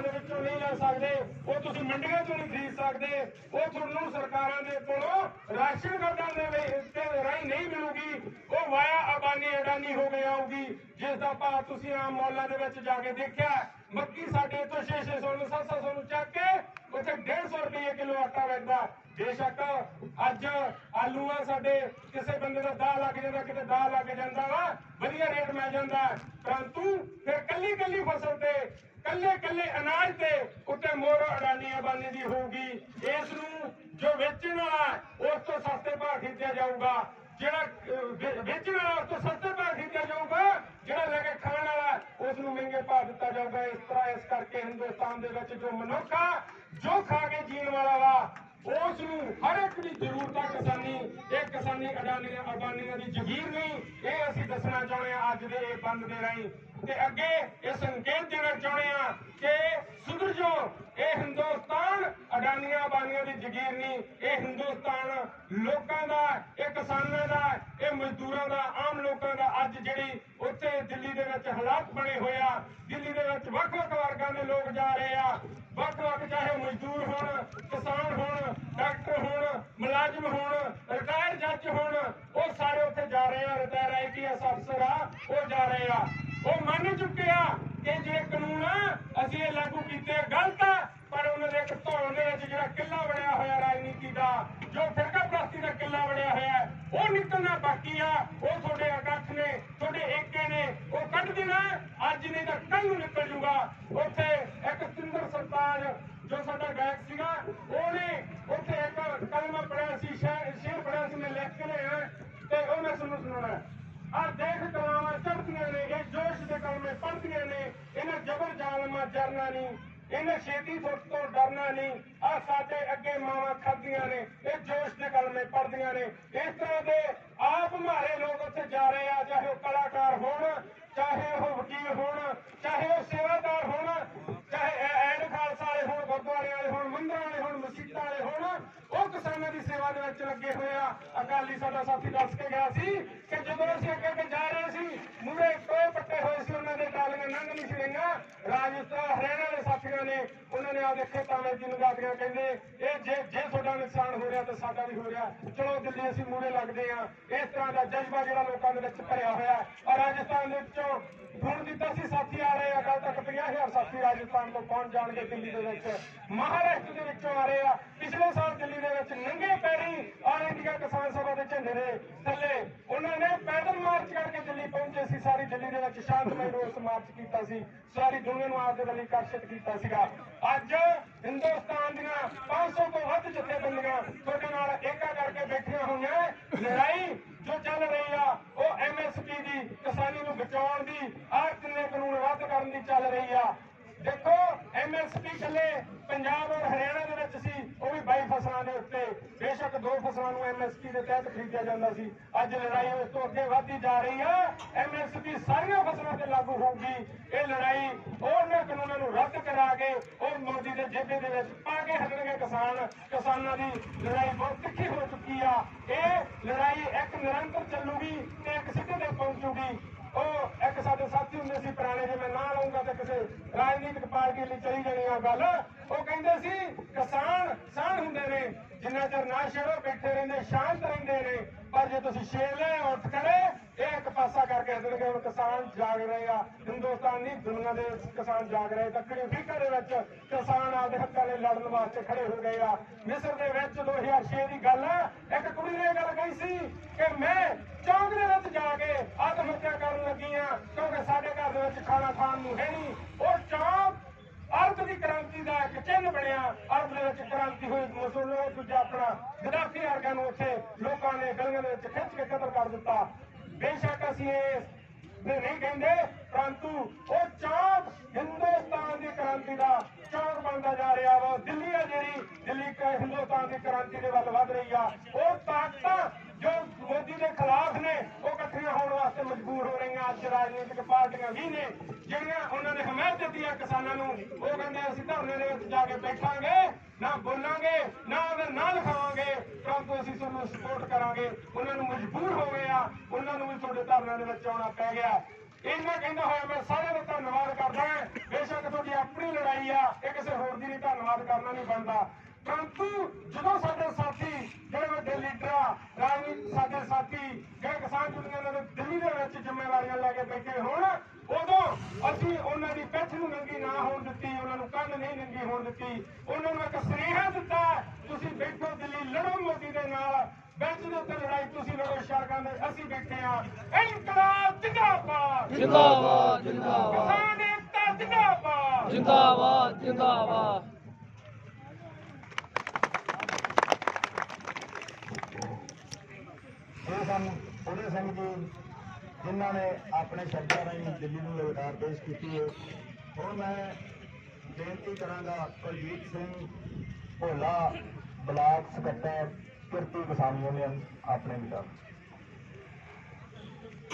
ਘਰਾਂ ਦੇ ਵਿੱਚੋਂ ਨਹੀਂ ਲੈ ਸਕਦੇ, ਉਹ ਤੁਸੀਂ ਮੰਡੀਆਂ ਚੋਂ ਨਹੀਂ ਖਰੀਦ ਸਕਦੇ, ਉਹ ਤੁਹਾਨੂੰ ਸਰਕਾਰਾਂ ਦੇ ਕੋਲੋਂ ਰਾਸ਼ਨ ਕਾਰਡਾਂ ਦੇ ਵਿੱਚ ਰਾਹੀਂ ਨਹੀਂ ਮਿਲੂਗੀ, ਉਹ ਵਾਇਆ ਅਬਾਨੀ ਅਡਾਨੀ ਹੋ ਕੇ ਆਊਗੀ ਜਿਸ ਦਾ ਭਾਅ ਤੁਸੀਂ ਆਮ ਮੌਲਾਂ ਦੇ ਵਿੱਚ ਜਾ ਕੇ ਦੇਖਿਆ, ਮੱਕੀ ਸਾਡੇ ਤੋਂ 6-600 ਨੂੰ 700 ਨੂੰ ਚੱਕ ਕੇ, ਉੱਥੇ 150 ਰੁਪਏ ਕਿਲੋ ਆਟਾ ਵੇਚਦਾ। ਬੇਸ਼ੱਕ ਅੱਜ ਆਲੂ ਆ ਸਾਡੇ ਕਿਸੇ ਬੰਦੇ ਦਾ ਦਾਲ ਲੱਗ ਜਾਂਦਾ ਕਿਤੇ ਦਾਲ ਲੱਗ ਜਾਂਦਾ ਵਾ ਵਧੀਆ ਰੇਟ ਮਿਲ ਜਾਂਦਾ। ਪਰੰਤੂ ਫਿਰ ਕੱਲੀ ਕੱਲੀ ਫਸਲ ਤੇ ਕੱਲੇ ਕੱਲੇ ਅਨਾਜ ਤੇ ਉੱਤੇ ਮੋਰ ਅਡਾਨੀ ਅਬਾਨੀ ਦੀ ਹੋਊਗੀ। ਇਸ ਨੂੰ ਜੋ ਵੇਚਣ ਵਾਲਾ ਉਸ ਤੋਂ ਸਸਤੇ ਭਾਅ ਖਰੀਦਿਆ ਜਾਊਗਾ। ਜਿਹੜਾ ਅਹ, ਵੇਚਣ ਵਾਲਾ ਉਸ ਤੋਂ ਸਸਤੇ ਭਾਅ ਖਰੀਦਿਆ ਜਾਊਗਾ। ਜਿਹੜਾ ਲੈ ਕੇ ਖਾਣ ਵਾਲਾ ਹੈ, ਉਸ ਨੂੰ ਮਹਿੰਗੇ ਭਾਅ ਦਿੱਤਾ ਜਾਊਗਾ। ਇਸ ਤਰ੍ਹਾਂ ਇਸ ਕਰਕੇ ਹਿੰਦੁਸਤਾਨ ਦੇ ਵਿੱਚ ਜੋ ਮਨੁੱਖ ਆ ਜੋ ਖਾ ਕੇ ਜੀਣ ਵਾਲਾ ਵਾ ਉਸ ਨੂੰ ਹਰ ਇੱਕ ਦੀ ਜ਼ਰੂਰਤ ਆ ਕਿਸਾਨੀ, ਇਹ ਕਿਸਾਨੀ ਅਡਾਨੀਆਂ ਅਬਾਨੀਆਂ ਦੀ ਜ਼ਗੀਰ ਨਹੀਂ, ਇਹ ਅਸੀਂ ਦੱਸਣਾ ਚਾਹੁੰਦੇ ਆ ਅੱਜ ਦੇ ਇਹ ਬੰਦ ਦੇ ਰਾਹੀਂ। ਤੇ ਅੱਗੇ ਇਹ ਸੰਕੇਤ ਦੇਣਾ ਚਾਹੁੰਦੇ ਆ ਕਿ ਸੁਧਰ ਜੋ ਇਹ ਹਿੰਦੁਸਤਾਨ ਅਡਾਨੀਆਂ ਅਬਾਨੀਆਂ ਦੀ ਜ਼ਗੀਰ ਨਹੀਂ, ਇਹ ਹਿੰਦੁਸਤਾਨ ਲੋਕਾਂ ਦਾ, ਇਹ ਕਿਸਾਨਾਂ ਦਾ, ਇਹ ਮਜ਼ਦੂਰਾਂ ਦਾ, ਆਮ ਲੋਕਾਂ ਦਾ ਅੱਜ ਜਿਹੜੀ ਉੱਥੇ ਦਿੱਲੀ ਦੇ ਵਿੱਚ ਹਾਲਾਤ ਬਣੇ ਹੋਏ ਆ, ਦਿੱਲੀ ਦੇ ਵਿੱਚ ਵੱਖ-ਵੱਖ ਵਰਗਾਂ ਦੇ ਲੋਕ ਜਾ ਰਹੇ ਆ। ਵੱਖ-ਵੱਖ ਚਾਹੇ ਮਜ਼ਦੂਰ ਹੋਣ, ਕਿਸਾਨ ਹੋਣ ਡਾਕਟਰ ਹੋਣ ਮੁਲਾਜ਼ਮ ਹੋਣ ਰਿਟਾਇਰ ਜੱਜ ਹੋਣ ਉਹ ਸਾਰੇ ਉੱਥੇ ਜਾ ਰਹੇ ਆ ਰਿਟਾਇਰ ਆਈਪੀਐਸ ਅਫਸਰ ਆ ਉਹ ਜਾ ਰਹੇ ਆ ਉਹ ਮੰਨ ਚੁੱਕੇ ਆ ਕਿ ਜਿਹੜੇ ਕਾਨੂੰਨ ਆ ਅਸੀਂ ਇਹ ਲਾਗੂ ਕੀਤੇ ਗਲਤ ਆ ਪਰ ਉਹਨਾਂ ਦੇ ਇੱਕ ਧੌਣ ਦੇ ਵਿੱਚ ਜਿਹੜਾ ਕਿੱਲਾ ਬਣਿਆ ਹੋਇਆ ਰਾਜਨੀਤੀ ਦਾ ਜੋ ਫਿਰਕਾ ਪ੍ਰਸਤੀ ਦਾ ਕਿੱਲਾ ਬਣਿਆ ਹੋਇਆ ਹੈ, ਉਹ ਨਿਕਲਣਾ ਬਾਕੀ ਆ। ਉਹ ਤੁਹਾਡੇ ਇਕੱਠ ਨੇ ਤੁਹਾਡੇ ਏਕੇ ਨੇ ਉਹ ਕੱਢ ਦੇਣਾ ਅੱਜ ਨਹੀਂ ਤਾਂ ਕੱਲ ਨੂੰ ਨਿਕਲ ਜੂਗਾ। ਉੱਥੇ ਇੱਕ ਸਿੰਦਰ ਸਰਤਾਜ ਜੋ ਸਾਡਾ ਗਾਇਕ ਸੀਗਾ ਉਹਨੇ ਉੱਥੇ ਇੱਕ ਕਲਮਾ ਪੜਿਆ ਸੀ ਸ਼ੇਰ ਪੜਿਆ ਸੀ ਮੈਂ ਲਿਖ ਕੇ ਲਿਆ ਤੇ ਉਹ ਮੈਂ ਤੁਹਾਨੂੰ ਸੁਣਾਉਣਾ ਆ ਦੇਖ ਕਲਾਵਾਂ ਚੜਦੀਆਂ ਨੇ, ਇਹ ਜੋਸ਼ ਦੇ ਕਲਮੇ ਪੜਦੀਆਂ ਨੇ, ਇਹਨਾਂ ਜ਼ਬਰ ਜ਼ਾਲਮਾਂ ਜਰਨਾ ਨਹੀਂ, ਇਹਨੇ ਛੇਤੀ ਫੁੱਟ ਤੋਂ ਡਰਨਾ ਨਹੀਂ ਆ ਸਾਡੇ ਅੱਗੇ ਮਾਵਾਂ ਖਾਦੀਆਂ ਨੇ, ਇਹ ਜੋਸ਼ ਦੇ ਕਲਮੇ ਪੜਦੀਆਂ ਨੇ, ਇਸ ਤਰ੍ਹਾਂ ਦੇ ਆਪ ਮਾਰੇ ਲੋਕ ਉੱਥੇ ਜਾ ਰਹੇ ਆ, ਚਾਹੇ ਉਹ ਕਲਾਕਾਰ ਹੋਣ, ਚਾਹੇ ਉਹ ਵਕੀਲ ਹੋਣ, ਚਾਹੇ ਉਹ ਸੇਵਾਦਾਰ ਹੋਣ, ਚਾਹੇ ਐਡ ਖਾਲਸਾ ਵਾਲੇ ਹੋਣ, ਗੁਰਦੁਆਰੇ ਵਾਲੇ ਹੋਣ, ਮੰਦਰਾਂ ਵਾਲੇ ਹੋਣ, ਮਸਜਿਦਾਂ ਵਾਲੇ ਹੋਣ, ਉਹ ਕਿਸਾਨਾਂ ਦੀ ਸੇਵਾ ਦੇ ਵਿੱਚ ਲੱਗੇ ਹੋਏ ਆ। ਅਕਾਲੀ ਸਾਡਾ ਸਾਥੀ ਦੱਸ ਕੇ ਗਿਆ ਸੀ ਅਸੀਂ ਅੱਗੇ ਅੱਗੇ ਜਾ ਰਹੇ ਸੀ। ਮੂਰੇ ਟੋਏ ਪੱਟੇ ਹੋਏ ਸੀ ਉਹਨਾਂ ਦੇ, ਟਾਲੀਆਂ ਲੰਘ ਨਹੀਂ ਸੀ ਰਾਜਸਥਾਨ, ਹਰਿਆਣਾ ਦੇ ਸਾਥੀਆਂ ਨੇ, ਉਹਨਾਂ ਨੇ ਆਪਦੇ ਖੇਤਾਂ ਵਿੱਚ ਲਗਾਤੀਆਂ ਕਹਿੰਦੇ, ਇਹ ਜੇ ਜੇ ਤੁਹਾਡਾ ਨੁਕਸਾਨ ਰਿਹਾ ਤਾਂ ਸਾਡਾ ਵੀ ਹੋ ਰਿਹਾ। ਚਲੋ ਦਿੱਲੀ ਅਸੀਂ ਮੂਰੇ ਲੱਗਦੇ ਆ ਇਸ ਤਰ੍ਹਾਂ ਦਾ ਜਜ਼ਬਾ ਜਿਹੜਾ ਲੋਕਾਂ ਦੇ ਵਿੱਚ ਭਰਿਆ ਹੋਇਆ ਔਰ ਰਾਜਸਥਾਨ ਦੇ ਵਿੱਚੋਂ ਹੁਣ ਦਿੱਤਾ ਸੀ ਸਾਥੀ ਆ ਰਹੇ ਆ ਕੱਲ ਤੱਕ 50000 ਸਾਥੀ ਰਾਜਸਥਾਨ ਤੋਂ ਪਹੁੰਚ ਜਾਣਗੇ ਦਿੱਲੀ ਦੇ ਵਿੱਚ? ਮਹਾਰਾਸ਼ਟਰ ਦੇ ਵਿੱਚੋਂ ਆ ਰਹੇ ਆ। ਪਿਛਲੇ ਸਾਲ ਦਿੱਲੀ ਦੇ ਵਿੱਚ ਨੰਗੇ ਪੈਰੀ ਆਲ ਇੰਡੀਆ ਕਿਸਾਨ ਸਭਾ ਦੇ ਝੰਡੇ ਦੇ ਥੱਲੇ ਉਹਨਾਂ ਨੇ ਪੈਦਲ ਮਾਰਚ ਕਰਕੇ ਦਿੱਲੀ ਪਹੁੰਚੇ ਸੀ। ਸਾਰੀ ਦਿੱਲੀ ਦੇ ਵਿੱਚ ਸ਼ਾਂਤਮਈ ਰੋਸ ਮਾਰਚ ਕੀਤਾ ਸੀ। ਸਾਰੀ ਦੁਨੀਆ ਨੂੰ ਆਪਦੇ ਲਈ ਆਕਰਸ਼ਿਤ ਕੀਤਾ ਸੀਗਾ। ਅੱਜ ਹਿੰਦੁਸਤਾਨ ਦੀਆਂ 500 ਤੋਂ ਵੱਧ ਜਥੇਬੰਦੀਆਂ ਤੁਹਾਡੇ ਨਾਲ ਏਕਾ ਕਰਕੇ ਬੈਠੀਆਂ ਹੋਈਆਂ ਲੜਾਈ ਜੋ ਚੱਲ ਰਹੀ ਆ ਉਹ ਐਮਐਸਪੀ ਦੀ ਕਿਸਾਨੀ ਨੂੰ ਬਚਾਉਣ ਦੀ ਆਹ ਕਿੰਨੇ ਕਾਨੂੰਨ ਰੱਦ ਕਰਨ ਦੀ ਚੱਲ ਰਹੀ ਆ ਦੇਖੋ ਐਮਐਸਪੀ ਚੱਲੇ ਪੰਜਾਬ ਔਰ ਹਰਿਆਣਾ ਦੇ ਵਿੱਚ ਸੀ ਉਹ ਵੀ 22 ਫਸਲਾਂ ਦੇ ਉੱਤੇ। ਬੇਸ਼ੱਕ ਦੋ ਫਸਲਾਂ ਨੂੰ ਐਮਐਸਪੀ ਦੇ ਤਹਿਤ ਖਰੀਦਿਆ ਜਾਂਦਾ ਸੀ। ਅੱਜ ਲੜਾਈ ਉਸ ਤੋਂ ਅੱਗੇ ਵਧਦੀ ਜਾ ਰਹੀ ਆ। ਐਮਐਸਪੀ ਸਾਰੀਆਂ ਫਸਲਾਂ ਤੇ ਲਾਗੂ ਹੋਊਗੀ। ਇਹ ਲੜਾਈ ਉਹਨਾਂ ਕਾਨੂੰਨਾਂ ਨੂੰ ਰੱਦ ਕਰਾ ਕੇ ਉਹ ਮੋਦੀ ਦੇ ਜੇਬੇ ਦੇ ਵਿੱਚ ਪਾ ਕੇ ਹਟਣਗੇ ਕਿਸਾਨ। ਕਿਸਾਨਾਂ ਦੀ ਲੜਾਈ ਬਹੁਤ ਤਿੱਖੀ ਹੋ ਚੁੱਕੀ ਆ। ਇਹ ਲੜਾਈ ਇੱਕ ਨਿਰੰਤਰ ਚੱਲੂਗੀ ਤੇ ਇੱਕ ਸਿੱਧੇ ਤੇ ਪਹੁੰਚੂਗੀ। ਉਹ ਇੱਕ ਸਾਡੇ ਸਾਥੀ ਹੁੰਦੇ ਸੀ, ਪੁਰਾਣੇ ਜੇ ਮੈਂ ਨਾਂ ਲਵਾਂਗਾ ਤੇ ਕਿਸੇ ਰਾਜਨੀਤਿਕ ਪਾਰਟੀ ਲਈ ਚਲੀ ਜਾਣੀ ਆ ਗੱਲ। ਉਹ ਕਹਿੰਦੇ ਸੀ, ਕਿਸਾਨ ਸਾਨ ਹੁੰਦੇ ਨੇ, ਜਿੰਨਾ ਚਿਰ ਨਾ ਛੇੜੋ ਬੈਠੇ ਰਹਿੰਦੇ, ਸ਼ਾਂਤ ਰਹਿੰਦੇ ਨੇ, ਪਰ ਜੇ ਤੁਸੀਂ ਛੇੜ ਲੈ ਉੱਠ ਖੜੇ, ਇਹ ਇੱਕ ਪਾਸਾ ਕਰਕੇ ਹੱਸਣਗੇ ਹੁਣ ਕਿਸਾਨ ਜਾਗ ਰਹੇ ਆ। ਹਿੰਦੁਸਤਾਨ ਨਹੀਂ ਦੁਨੀਆ ਦੇ ਕਿਸਾਨ ਜਾਗ ਰਹੇ, ਦੱਖਣੀ ਅਫਰੀਕਾ ਦੇ ਵਿੱਚ ਕਿਸਾਨ ਆਪਦੇ ਹੱਕਾਂ ਲਈ ਲੜਨ ਵਾਸਤੇ ਖੜੇ ਹੋ ਗਏ ਆ। ਮਿਸਰ ਦੇ ਵਿੱਚ 2006 ਦੀ ਗੱਲ ਆ, ਇੱਕ ਕੁੜੀ ਨੇ ਇਹ ਗੱਲ ਕਹੀ ਸੀ ਕਿ ਮੈਂ ਚੌਂਕ ਦੇ ਵਿੱਚ ਜਾ ਕੇ ਆਤਮ ਹੱਤਿਆ ਕਰਨ ਲੱਗੀ ਆ, ਕਿਉਂਕਿ ਸਾਡੇ ਘਰ ਦੇ ਵਿੱਚ ਖਾਣਾ ਖਾਣ ਨੂੰ ਹੈ ਨਹੀਂ। ਉਹ ਚੌਂਕ ਅਰਬ ਦੀ ਕ੍ਰਾਂਤੀ ਦਾ ਇੱਕ ਚਿੰਨ੍ਹ ਬਣਿਆ ਅਰਬ ਦੇ ਵਿੱਚ ਕ੍ਰਾਂਤੀ ਹੋਈ ਮੁਸਲਮਾਨ ਦੂਜਾ ਆਪਣਾ ਗਦਾਫੀ ਵਰਗਿਆਂ ਨੂੰ ਉੱਥੇ ਲੋਕਾਂ ਨੇ ਗਲੀਆਂ ਦੇ ਵਿੱਚ ਖਿੱਚ ਕੇ ਕਤਲ ਕਰ ਦਿੱਤਾ। ਬੇਸ਼ੱਕ ਅਸੀਂ ਇਹ ਨੇ ਨਹੀਂ ਕਹਿੰਦੇ, ਪਰੰਤੂ ਉਹ ਚੌਂਕ ਹਿੰਦੁਸਤਾਨ ਦੀ ਕ੍ਰਾਂਤੀ ਦਾ ਚੌਂਕ ਬਣਦਾ ਜਾ ਰਿਹਾ ਵਾ। ਦਿੱਲੀ ਆ ਜਿਹੜੀ, ਦਿੱਲੀ ਕ ਹਿੰਦੁਸਤਾਨ ਦੀ ਕ੍ਰਾਂਤੀ ਦੇ ਵੱਲ ਵਧ ਰਹੀ ਆ। ਉਹ ਤਾਕਤਾਂ ਜੋ ਮੋਦੀ ਦੇ ਖਿਲਾਫ ਨੇ, ਉਹ ਇਕੱਠੀਆਂ ਹੋਣ ਵਾਸਤੇ ਮਜਬੂਰ ਹੋ ਰਹੀਆਂ। ਅੱਜ ਰਾਜਨੀਤਿਕ ਪਾਰਟੀਆਂ ਵੀ ਨੇ, ਜਿਹੜੀਆਂ ਉਹਨਾਂ ਨੇ ਹਮਾਇਤ ਦਿੱਤੀ ਆ ਕਿਸਾਨਾਂ ਨੂੰ। ਉਹ ਕਹਿੰਦੇ ਅਸੀਂ ਧਰਨੇ ਦੇ ਵਿੱਚ ਜਾ ਕੇ ਬੈਠਾਂਗੇ। ਨਾ ਬੋਲਾਂਗੇ, ਨਾ ਉਹਦਾ ਨਾਂ ਲਿਖਾਵਾਂਗੇ ਪਰੰਤੂ ਅਸੀਂ ਤੁਹਾਨੂੰ ਸਪੋਰਟ ਕਰਾਂਗੇ। ਉਹਨਾਂ ਨੂੰ ਮਜਬੂਰ ਹੋ ਗਏ ਆ। ਉਹਨਾਂ ਨੂੰ ਵੀ ਤੁਹਾਡੇ ਧਰਨਿਆਂ ਦੇ ਵਿੱਚ ਆਉਣਾ ਪੈ ਗਿਆ। ਇਹਨਾਂ ਕਹਿੰਦਾ ਹੋਇਆ ਮੈਂ ਸਾਰਿਆਂ ਦਾ ਧੰਨਵਾਦ ਕਰਦਾ ਬੇਸ਼ੱਕ ਤੁਹਾਡੀ ਆਪਣੀ ਲੜਾਈ ਆ, ਇਹ ਕਿਸੇ ਹੋਰ ਦੀ ਵੀ ਧੰਨਵਾਦ ਕਰਨਾ ਨਹੀਂ ਬਣਦਾ। ਪਰੰਤੂ ਜਦੋਂ ਸਾਡੇ ਸਾਥੀ, ਜਿਹੜੇ ਵੱਡੇ ਲੀਡਰ ਆ, ਰਾਜਨੀਤੀ ਸਾਡੇ ਸਾਥੀ, ਜਿਹੜੇ ਕਿਸਾਨ ਯੂਨੀਅਨ ਦੇ ਦਿੱਲੀ ਦੇ ਵਿੱਚ ਜ਼ਿੰਮੇਵਾਰੀਆਂ ਲੈ ਕੇ ਬੈਠੇ ਹੋਣ ਉਦੋਂ ਅਸੀਂ ਉਹਨਾਂ ਦੀ ਪਿੱਠ ਨੂੰ ਨੰਗੀ ਨਾ ਹੋਣ ਦਿੱਤੀ ਉਹਨਾਂ ਨੂੰ ਕੰਨ ਨਹੀਂ ਨੰਗੀ ਹੋਣ ਦਿੱਤੀ ਉਹਨਾਂ ਨੂੰ ਇੱਕ ਸੁਨੇਹਾ ਦਿੱਤਾ ਤੁਸੀਂ ਬੈਠੋ ਦਿੱਲੀ ਲੜੋ ਮੋਦੀ ਦੇ ਨਾਲ। ਬੈਂਚ ਦੇ ਉੱਤੇ ਲੜਾਈ ਤੁਸੀਂ ਲੜੋ ਸੜਕਾਂ ਦੇ ਅਸੀਂ ਬੈਠੇ ਆ ਇਨਕਲਾਬ ਜਿੰਦਾਬਾਦ। ਜਿੰਦਾਬਾਦ ਜਿੰਦਾਬਾਦ। ਕਿਸਾਨ ਏਕਤਾ ਜਿੰਦਾਬਾਦ। ਜਿੰਦਾਬਾਦ ਜਿੰਦਾਬਾਦ। ਇਹ ਸਨ ਉਹਦੇ ਸਿੰਘ ਜੀ ਜਿਨ੍ਹਾਂ ਨੇ ਆਪਣੇ ਸ਼ਬਦਾਂ ਰਾਹੀਂ ਦਿੱਲੀ ਨੂੰ ਲਗਾਤਾਰ ਪੇਸ਼ ਕੀਤੀ ਹੈ ਹੁਣ ਮੈਂ ਬੇਨਤੀ ਕਰਾਂਗਾ ਕੁਲਜੀਤ ਸਿੰਘ ਭੋਲਾ ਬਲਾਕ ਸਕੱਤਰ ਕਿਰਤੀ ਕਿਸਾਨ ਯੂਨੀਅਨ ਆਪਣੇ ਵਿਚਾਰ